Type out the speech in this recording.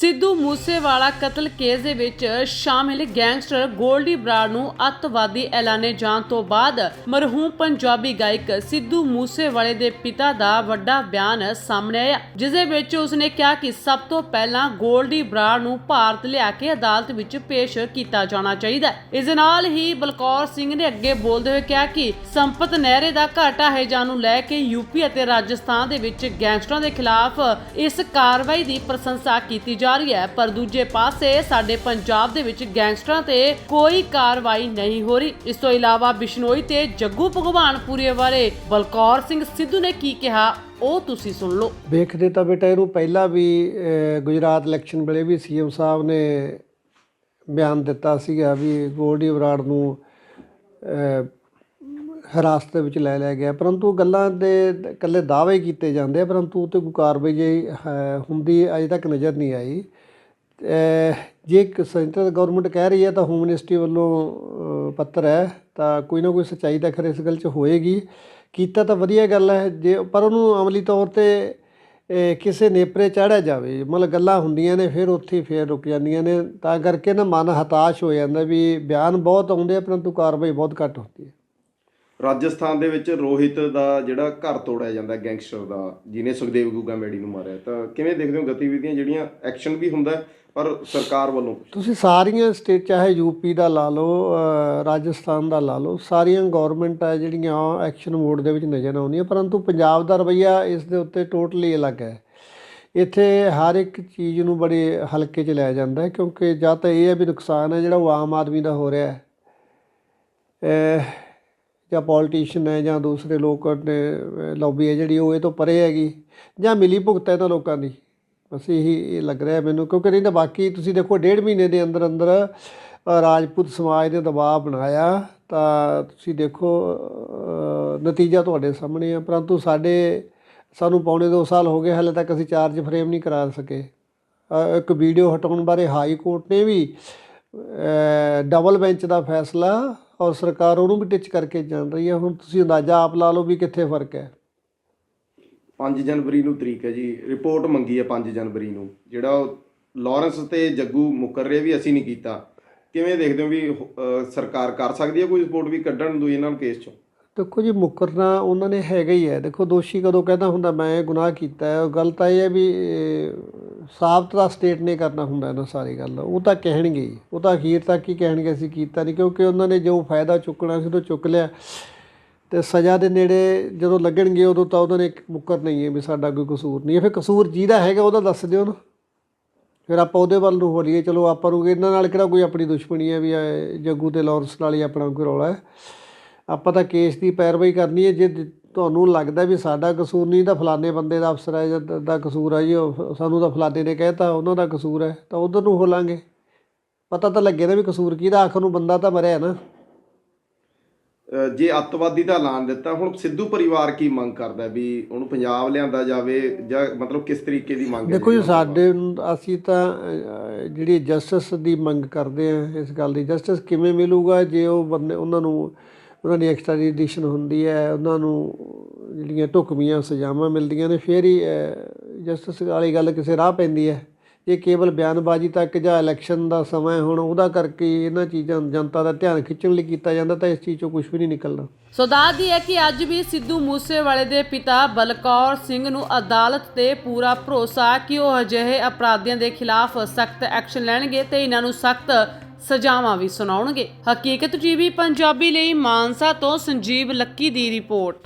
ਸਿੱਧੂ ਮੂਸੇਵਾਲਾ ਕਤਲ ਕੇਸ ਦੇ ਵਿੱਚ ਸ਼ਾਮਿਲ ਗੈਂਗਸਟਰ ਗੋਲਡੀ ਬਰਾੜ ਨੂੰ ਅੱਤਵਾਦੀ ਐਲਾਨੇ ਜਾਣ ਤੋਂ ਬਾਅਦ ਮਰਹੂਮ ਪੰਜਾਬੀ ਗਾਇਕ ਸਿੱਧੂ ਮੂਸੇਵਾਲੇ ਦੇ ਪਿਤਾ ਦਾ ਵੱਡਾ ਬਿਆਨ ਸਾਹਮਣੇ ਆਇਆ ਜਿਸ ਦੇ ਵਿੱਚ ਉਸਨੇ ਕਿਹਾ ਕਿ ਸਭ ਤੋਂ ਪਹਿਲਾਂ ਗੋਲਡੀ ਬਰਾੜ ਨੂੰ ਭਾਰਤ ਲਿਆ ਕੇ ਅਦਾਲਤ ਵਿੱਚ ਪੇਸ਼ ਕੀਤਾ ਜਾਣਾ ਚਾਹੀਦਾ ਇਸ ਦੇ ਨਾਲ ਹੀ ਬਲਕੌਰ ਸਿੰਘ ਨੇ ਅੱਗੇ ਬੋਲਦੇ ਹੋਏ ਕਿਹਾ ਕਿ ਸੰਪਤ ਨਹਿਰੇ ਦਾ ਘਰ ਢਾਹੇ ਜਾਣ ਨੂੰ ਲੈ ਕੇ ਯੂਪੀ ਅਤੇ ਰਾਜਸਥਾਨ ਦੇ ਵਿੱਚ ਗੈਂਗਸਟਰਾਂ ਦੇ ਖਿਲਾਫ ਇਸ ਕਾਰਵਾਈ ਦੀ ਪ੍ਰਸ਼ੰਸਾ ਕੀਤੀ ਜਾ ਰਹੀ ਹੈ ਪਰ ਦੂਜੇ ਪਾਸੇ ਸਾਡੇ ਪੰਜਾਬ ਦੇ ਵਿੱਚ ਗੈਂਗਸਟਰਾਂ ਤੇ ਕੋਈ ਕਾਰਵਾਈ ਨਹੀਂ ਹੋ ਰਹੀ। ਇਸ ਤੋਂ ਇਲਾਵਾ ਬਿਸ਼ਨੋਈ ਤੇ ਜੱਗੂ ਭਗਵਾਨਪੁਰੀਏ ਬਾਰੇ ਬਲਕੌਰ ਸਿੰਘ ਸਿੱਧੂ ਨੇ ਕੀ ਕਿਹਾ ਉਹ ਤੁਸੀਂ ਸੁਣ ਲਓ। ਵੇਖਦੇ ਤਾਂ ਬੇਟਾ ਇਹਨੂੰ ਪਹਿਲਾਂ ਵੀ ਅਹ, ਗੁਜਰਾਤ ਇਲੈਕਸ਼ਨ ਵੇਲੇ ਵੀ ਸੀਐਮ ਸਾਹਿਬ ਨੇ ਬਿਆਨ ਦਿੱਤਾ ਸੀਗਾ ਵੀ ਗੋਲਡੀ ਬਰਾੜ ਨੂੰ ਅਹ, ਹਿਰਾਸਤ ਦੇ ਵਿੱਚ ਲੈ ਲਿਆ ਗਿਆ, ਪਰੰਤੂ ਗੱਲਾਂ ਦੇ ਇਕੱਲੇ ਦਾਅਵੇ ਕੀਤੇ ਜਾਂਦੇ ਪਰੰਤੂ ਉਹ ਤੇ ਕੋਈ ਕਾਰਵਾਈ ਜੇ ਹੁੰਦੀ ਅਜੇ ਤੱਕ ਨਜ਼ਰ ਨਹੀਂ ਆਈ। ਜੇ ਸੈਂਟਰ ਗਵਰਨਮੈਂਟ ਕਹਿ ਰਹੀ ਹੈ ਤਾਂ ਹੋਮ ਮਿਨਿਸਟਰੀ ਵੱਲੋਂ ਪੱਤਰ ਹੈ, ਤਾਂ ਕੋਈ ਨਾ ਕੋਈ ਸੱਚਾਈ ਤਾਂ ਖਰੇ ਇਸ ਗੱਲ 'ਚ ਹੋਏਗੀ। ਕੀਤਾ ਤਾਂ ਵਧੀਆ ਗੱਲ ਹੈ, ਜੇ, ਪਰ ਉਹਨੂੰ ਅਮਲੀ ਤੌਰ ਤੇ ਕਿਸੇ ਨੇਪਰੇ ਚਾੜਿਆ ਜਾਵੇ, ਮਤਲਬ ਗੱਲਾਂ ਹੁੰਦੀਆਂ ਨੇ, ਫਿਰ ਉੱਥੇ ਫਿਰ ਰੁਕ ਜਾਂਦੀਆਂ ਨੇ, ਤਾਂ ਕਰਕੇ ਨਾ ਮਨ ਹਤਾਸ਼ ਹੋ ਜਾਂਦਾ ਵੀ ਬਿਆਨ ਬਹੁਤ ਆਉਂਦੇ ਆ, ਪਰੰਤੂ ਕਾਰਵਾਈ ਬਹੁਤ ਘੱਟ ਹੁੰਦੀ ਹੈ। ਰਾਜਸਥਾਨ ਦੇ ਵਿੱਚ ਰੋਹਿਤ ਦਾ ਜਿਹੜਾ ਘਰ ਤੋੜਿਆ ਜਾਂਦਾ ਗੈਂਗਸਟਰ ਦਾ, ਜਿਹਨੇ ਸੁਖਦੇਵ ਗੁੱਗਾ ਮੈਡੀ ਨੂੰ ਮਾਰਿਆ ਤਾਂ ਕਿਵੇਂ ਦੇਖਦੇ ਹੋ ਗਤੀਵਿਧੀਆਂ ਜਿਹੜੀਆਂ ਐਕਸ਼ਨ ਵੀ ਹੁੰਦਾ ਪਰ ਸਰਕਾਰ ਵੱਲੋਂ? ਤੁਸੀਂ ਸਾਰੀਆਂ ਸਟੇਟ, ਚਾਹੇ ਯੂਪੀ ਦਾ ਲਾ ਲਓ ਰਾਜਸਥਾਨ ਦਾ ਲਾ ਲਓ, ਸਾਰੀਆਂ ਗਵਰਨਮੈਂਟ ਆ ਜਿਹੜੀਆਂ ਐਕਸ਼ਨ ਮੋਡ ਦੇ ਵਿੱਚ ਨਜ਼ਰ ਆਉਂਦੀਆਂ, ਪਰੰਤੂ ਪੰਜਾਬ ਦਾ ਰਵੱਈਆ ਇਸ ਦੇ ਉੱਤੇ ਟੋਟਲੀ ਅਲੱਗ ਹੈ। ਇੱਥੇ ਹਰ ਇੱਕ ਚੀਜ਼ ਨੂੰ ਬੜੇ ਹਲਕੇ 'ਚ ਲਿਆ ਜਾਂਦਾ ਹੈ, ਕਿਉਂਕਿ ਜਾਂ ਤਾਂ ਇਹ ਹੈ ਵੀ ਨੁਕਸਾਨ ਹੈ ਜਿਹੜਾ ਉਹ ਆਮ ਆਦਮੀ ਦਾ ਹੋ ਰਿਹਾ ਹੈ। ਜਾਂ ਪੋਲੀਟੀਸ਼ੀਅਨ ਹੈ ਜਾਂ ਦੂਸਰੇ ਲੋਕ ਨੇ ਲੌਬੀ ਹੈ ਜਿਹੜੀ, ਉਹ ਇਹ ਤੋਂ ਪਰੇ ਹੈਗੀ, ਜਾਂ ਮਿਲੀ ਭੁਗਤ ਹੈ ਤਾਂ ਲੋਕਾਂ ਦੀ। ਬਸ ਇਹੀ ਇਹ ਲੱਗ ਰਿਹਾ ਮੈਨੂੰ, ਕਿਉਂਕਿ ਨਹੀਂ ਤਾਂ ਬਾਕੀ ਤੁਸੀਂ ਦੇਖੋ, ਡੇਢ ਮਹੀਨੇ ਦੇ ਅੰਦਰ ਅੰਦਰ ਰਾਜਪੂਤ ਸਮਾਜ ਨੇ ਦਬਾਅ ਬਣਾਇਆ, ਤਾਂ ਤੁਸੀਂ ਦੇਖੋ ਨਤੀਜਾ ਤੁਹਾਡੇ ਸਾਹਮਣੇ ਆ, ਪਰੰਤੂ ਸਾਡੇ, ਸਾਨੂੰ ਪੌਣੇ 2 ਸਾਲ ਹੋ ਗਏ, ਹਾਲੇ ਤੱਕ ਅਸੀਂ ਚਾਰਜ ਫਰੇਮ ਨਹੀਂ ਕਰਾ ਸਕੇ। ਇੱਕ ਵੀਡੀਓ ਹਟਾਉਣ ਬਾਰੇ ਹਾਈ ਕੋਰਟ ਨੇ ਵੀ ਡਬਲ ਬੈਂਚ ਦਾ ਫੈਸਲਾ ਔਰ ਸਰਕਾਰ ਉਹਨੂੰ ਵੀ ਟਿਚ ਕਰਕੇ ਜਾਣ ਰਹੀ ਹੈ। ਹੁਣ ਤੁਸੀਂ ਅੰਦਾਜ਼ਾ ਆਪ ਲਾ ਲਓ ਵੀ ਕਿੱਥੇ ਫ਼ਰਕ ਹੈ। 5 ਜਨਵਰੀ ਨੂੰ ਤਰੀਕ ਹੈ ਜੀ। ਰਿਪੋਰਟ ਮੰਗੀ ਹੈ 5 ਜਨਵਰੀ ਨੂੰ। ਜਿਹੜਾ ਉਹ ਲਾਰੈਂਸ ਤੇ ਜੱਗੂ ਮੁਕਰ ਰਹੇ ਵੀ ਅਸੀਂ ਨਹੀਂ ਕੀਤਾ। ਕਿਵੇਂ ਦੇਖਦੇ ਹੋ ਵੀ ਸਰਕਾਰ ਕਰ ਸਕਦੀ ਹੈ ਕੋਈ ਰਿਪੋਰਟ ਵੀ ਕੱਢਣ ਨੂੰ ਇਹਨਾਂ ਨੂੰ ਕੇਸ ਚੋਂ? ਦੇਖੋ ਜੀ ਮੁਕਰਨਾ ਉਹਨਾਂ ਨੇ ਹੈਗਾ ਹੀ ਹੈ। ਦੇਖੋ ਦੋਸ਼ੀ ਕਦੋਂ ਕਹਿੰਦਾ ਹੁੰਦਾ ਮੈਂ ਗੁਨਾਹ ਕੀਤਾ ਹੈ। ਉਹ ਗੱਲ ਤਾਂ ਇਹ ਹੈ ਵੀ ਸਾਬਤ ਦਾ ਸਟੇਟ ਨੇ ਕਰਨਾ ਹੁੰਦਾ ਇਹਨਾਂ ਸਾਰੀ ਗੱਲ ਉਹ ਤਾਂ ਕਹਿਣਗੇ ਹੀ। ਉਹ ਤਾਂ ਅਖੀਰ ਤੱਕ ਹੀ ਕਹਿਣਗੇ, ਅਸੀਂ ਕੀਤਾ ਨਹੀਂ ਕਿਉਂਕਿ ਉਹਨਾਂ ਨੇ ਜੋ ਫਾਇਦਾ ਚੁੱਕਣਾ ਸੀ, ਉਹ ਚੁੱਕ ਲਿਆ। ਤੇ ਸਜ਼ਾ ਦੇ ਨੇੜੇ ਜਦੋਂ ਲੱਗਣਗੇ ਉਦੋਂ ਤਾਂ ਉਹਨਾਂ ਨੇ ਮੁੱਕਰ ਨਹੀਂ ਹੈ ਵੀ ਸਾਡਾ ਕੋਈ ਕਸੂਰ ਨਹੀਂ ਹੈ। ਫਿਰ ਕਸੂਰ ਜਿਹਦਾ ਹੈਗਾ ਉਹਦਾ ਦੱਸ ਦਿਓ ਨਾ। ਫਿਰ ਆਪਾਂ ਉਹਦੇ ਵੱਲ ਨੂੰ ਹੋਲੀਏ ਚਲੋ ਆਪਾਂ ਨੂੰ ਇਹਨਾਂ ਨਾਲ ਕਿਹੜਾ ਕੋਈ ਆਪਣੀ ਦੁਸ਼ਮਣੀ ਹੈ ਵੀ ਇਹ ਜੱਗੂ ਤੇ ਲਾਰੈਂਸ ਨਾਲ ਹੀ ਆਪਣਾ ਕੋਈ ਰੌਲਾ ਹੈ। ਆਪਾਂ ਤਾਂ ਕੇਸ ਦੀ ਪੈਰਵਾਈ ਕਰਨੀ ਹੈ। ਜੇ ਤੁਹਾਨੂੰ ਲੱਗਦਾ ਵੀ ਸਾਡਾ ਕਸੂਰ ਨਹੀਂ ਤਾਂ ਫਲਾਣੇ ਬੰਦੇ ਦਾ ਅਫਸਰ ਹੈ ਜਾਂ ਦ- ਕਸੂਰ ਹੈ ਜੀ ਸਾਨੂੰ ਤਾਂ ਫਲਾਣੇ ਨੇ ਕਹਿਤਾ ਉਹਨਾਂ ਦਾ ਕਸੂਰ ਹੈ ਤਾਂ ਉਧਰ ਨੂੰ ਹੋ ਲਾਂਗੇ ਪਤਾ ਤਾਂ ਲੱਗੇ ਨਾ ਵੀ ਕਸੂਰ ਕਿਹਦਾ ਆਖਰ ਨੂੰ ਬੰਦਾ ਤਾਂ ਮਰਿਆ ਨਾ। ਜੇ ਅੱਤਵਾਦੀ ਦਾ ਐਲਾਨ ਦਿੱਤਾ ਹੁਣ ਸਿੱਧੂ ਪਰਿਵਾਰ ਕੀ ਮੰਗ ਕਰਦਾ ਵੀ ਉਹਨੂੰ ਪੰਜਾਬ ਲਿਆਂਦਾ ਜਾਵੇ ਜਾਂ ਮਤਲਬ ਕਿਸ ਤਰੀਕੇ ਦੀ ਮੰਗ ਹੈ ਦੇਖੋ ਜੀ ਸਾਡੇ ਅਸੀਂ ਤਾਂ ਜਿਹੜੀ ਜਸਟਿਸ ਦੀ ਮੰਗ ਕਰਦੇ ਆ ਇਸ ਗੱਲ ਦੀ ਜਸਟਿਸ ਕਿਵੇਂ ਮਿਲੂਗਾ ਜੇ ਉਹ ਬੰਦੇ ਉਹਨਾਂ ਨੂੰ ਉਹਨਾਂ ਦੀ ਐਕਸਟ੍ਰਾਡੀਸ਼ਨ ਹੁੰਦੀ ਹੈ, ਉਹਨਾਂ ਨੂੰ ਜਿਹੜੀਆਂ ਢੁਕਵੀਆਂ ਸਜ਼ਾਵਾਂ ਮਿਲਦੀਆਂ ਨੇ, ਫਿਰ ਹੀ ਜਸਟਿਸ ਵਾਲੀ ਗੱਲ ਕਿਸੇ ਰਾਹ ਪੈਂਦੀ ਹੈ। ਇਹ ਕੇਵਲ ਬਿਆਨਬਾਜ਼ੀ ਤੱਕ ਜਾਂ ਇਲੈਕਸ਼ਨ ਦਾ ਸਮਾਂ ਹੈ, ਹੁਣ ਉਹਦਾ ਕਰਕੇ ਇਹਨਾਂ ਚੀਜ਼ਾਂ, ਜਨਤਾ ਦਾ ਧਿਆਨ ਖਿੱਚਣ ਲਈ ਕੀਤਾ ਜਾਂਦਾ ਤਾਂ ਇਸ ਚੀਜ਼ ਚੋਂ ਕੁਝ ਵੀ ਨਹੀਂ ਨਿਕਲਣਾ ਸੋ ਦੱਸਦੀ ਹੈ ਕਿ ਅੱਜ ਵੀ ਸਿੱਧੂ ਮੂਸੇਵਾਲੇ ਦੇ ਪਿਤਾ ਬਲਕੌਰ ਸਿੰਘ ਨੂੰ ਅਦਾਲਤ ਤੇ ਪੂਰਾ ਭਰੋਸਾ, ਕਿ ਉਹ ਅਜਿਹੇ ਅਪਰਾਧੀਆਂ ਦੇ ਖਿਲਾਫ ਸਖਤ ਐਕਸ਼ਨ ਲੈਣਗੇ ਤੇ ਇਹਨਾਂ ਨੂੰ ਸਖਤ ਸਜ਼ਾਵਾਂ ਵੀ ਸੁਣਾਉਣਗੇ। ਹਕੀਕਤ ਜੀਵੀ ਪੰਜਾਬੀ ਲਈ ਮਾਨਸਾ ਤੋਂ ਸੰਜੀਵ ਲੱਕੀ ਦੀ ਰਿਪੋਰਟ।